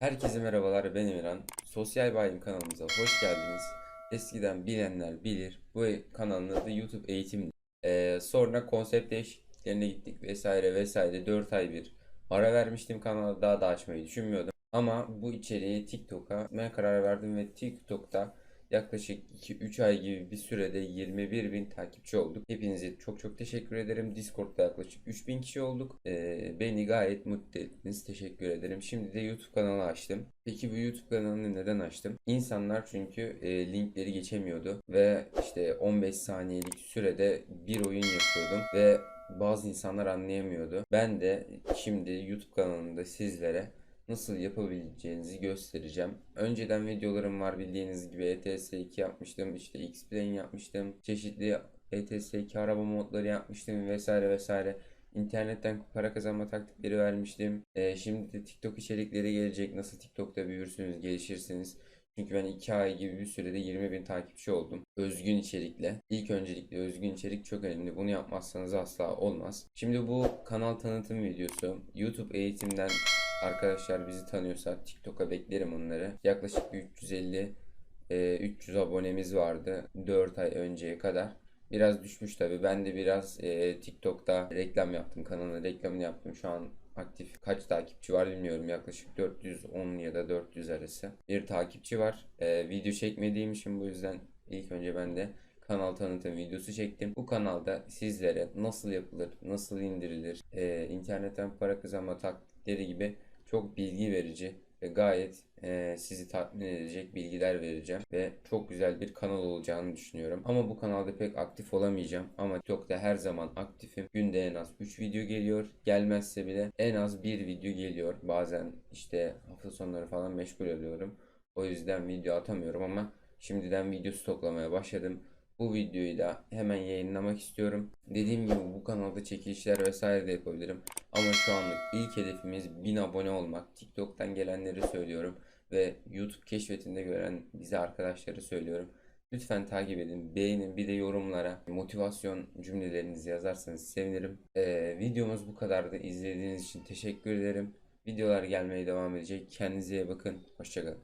Herkese merhabalar ben Emirhan. Sosyal Bayim kanalımıza hoş geldiniz. Eskiden bilenler bilir. Bu kanalın adı YouTube Eğitim. Ee, sonra konsept değişikliklerine gittik vesaire vesaire. 4 ay bir ara vermiştim kanala daha da açmayı düşünmüyordum. Ama bu içeriği TikTok'a atmaya karar verdim ve TikTok'ta yaklaşık 2-3 ay gibi bir sürede 21 bin takipçi olduk. Hepinize çok çok teşekkür ederim. Discord'da yaklaşık 3000 kişi olduk. Ee, beni gayet mutlu ettiniz. Teşekkür ederim. Şimdi de YouTube kanalı açtım. Peki bu YouTube kanalını neden açtım? İnsanlar çünkü e, linkleri geçemiyordu ve işte 15 saniyelik sürede bir oyun yapıyordum ve bazı insanlar anlayamıyordu. Ben de şimdi YouTube kanalında sizlere nasıl yapabileceğinizi göstereceğim. Önceden videolarım var bildiğiniz gibi ETS2 yapmıştım, işte X-Plane yapmıştım, çeşitli ETS2 araba modları yapmıştım vesaire vesaire. İnternetten para kazanma taktikleri vermiştim. Ee, şimdi de TikTok içerikleri gelecek. Nasıl TikTok'ta büyürsünüz, gelişirsiniz. Çünkü ben 2 ay gibi bir sürede 20 bin takipçi oldum. Özgün içerikle. İlk öncelikle özgün içerik çok önemli. Bunu yapmazsanız asla olmaz. Şimdi bu kanal tanıtım videosu. YouTube eğitimden arkadaşlar bizi tanıyorsa TikTok'a beklerim onları. Yaklaşık bir 350 e, 300 abonemiz vardı 4 ay önceye kadar. Biraz düşmüş tabii. Ben de biraz e, TikTok'ta reklam yaptım. Kanalın reklamını yaptım. Şu an aktif kaç takipçi var bilmiyorum. Yaklaşık 410 ya da 400 arası bir takipçi var. E, video çekmediğim için bu yüzden ilk önce ben de kanal tanıtım videosu çektim. Bu kanalda sizlere nasıl yapılır, nasıl indirilir, e, internetten para kazanma taktikleri gibi çok bilgi verici ve gayet e, sizi tatmin edecek bilgiler vereceğim ve çok güzel bir kanal olacağını düşünüyorum. Ama bu kanalda pek aktif olamayacağım ama TikTok'ta her zaman aktifim. Günde en az 3 video geliyor. Gelmezse bile en az 1 video geliyor. Bazen işte hafta sonları falan meşgul oluyorum. O yüzden video atamıyorum ama şimdiden video stoklamaya başladım. Bu videoyu da hemen yayınlamak istiyorum. Dediğim gibi bu kanalda çekilişler vesaire de yapabilirim. Ama şu anlık ilk hedefimiz 1000 abone olmak. TikTok'tan gelenleri söylüyorum ve YouTube keşfetinde gören bize arkadaşları söylüyorum. Lütfen takip edin, beğenin, bir de yorumlara motivasyon cümlelerinizi yazarsanız sevinirim. Ee, videomuz bu kadardı. İzlediğiniz için teşekkür ederim. Videolar gelmeye devam edecek. Kendinize iyi bakın. Hoşçakalın.